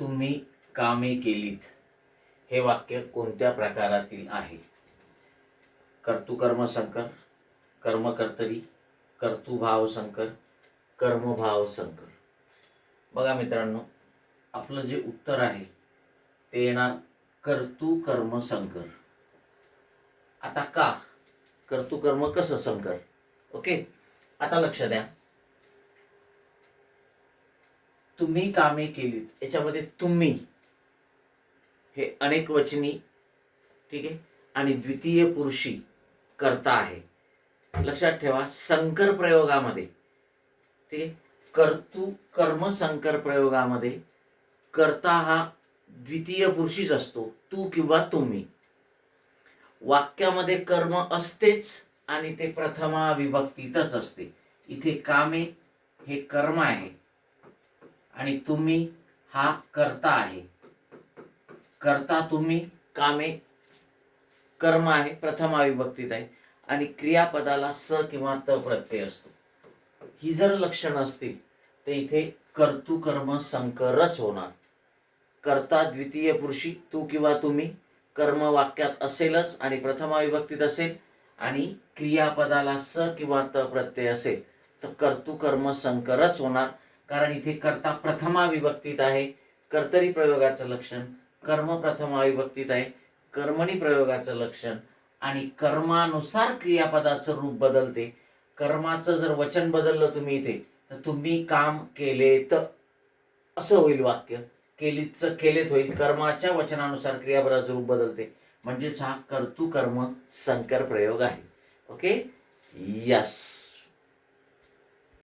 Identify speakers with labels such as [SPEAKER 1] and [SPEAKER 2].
[SPEAKER 1] तुम्ही कामे केलीत. हे वाक्य कोणत्या प्रकारातील आहे? कर्तुकर्म संकर कर्मकर्तरी कर्तुभाव संकर कर्मभाव संकर. बघा मित्रांनो आपलं जे उत्तर आहे ते येणार कर्तुकर्म संकर. आता का? कर्तुकर्म कसं संकर? ओके? आता लक्ष द्या. तुम्ही कामे केलीत याच्यामध्ये तुम्ही. हे अनेक वचनी ठीक आहे? आणि द्वितीय पुरुषी करता आहे. लक्षात ठेवा संकर प्रयोगामध्ये ठीक आहे? कर्तु कर्म संकर प्रयोगामध्ये कर्ता हा द्वितीय पुरुषीच असतो तू किंवा तुम्ही. वाक्यामध्ये कर्म असतेच आणि ते प्रथमा विभक्तीतच असते. इथे कामे हे कर्म आहे. आणि तुम्ही हा करता आहे. कर्ता तुम्ही कामे कर्म आहे प्रथमा विभक्तीत आहे. आणि क्रियापदाला स किंवा त प्रत्यय असतो. ही जर लक्षणं असतील तर इथे कर्तुकर्म संकरच होणार. कर्ता द्वितीय पुरुषी तू किंवा तुम्ही कर्म वाक्यात असेलच आणि प्रथमा विभक्तीत असेल आणि क्रियापदाला स किंवा त प्रत्यय असेल तर कर्तुकर्म संकरच होणार. कारण इथे कर्ता प्रथमा विभक्तीत आहे कर्तरी प्रयोगाचं लक्षण कर्म प्रथमा विभक्तीत आहे कर्मणी प्रयोगाचं लक्षण आणि कर्मानुसार क्रियापदाचं रूप बदलते. कर्माचं जर वचन बदललं तुम्ही इथे तर तुम्ही काम केलेत असं होईल वाक्य. केलीचं केलेत होईल. कर्माच्या वचनानुसार क्रियापदाचं रूप बदलते. म्हणजेच हा कर्तू कर्म संकर प्रयोग आहे. ओके? यस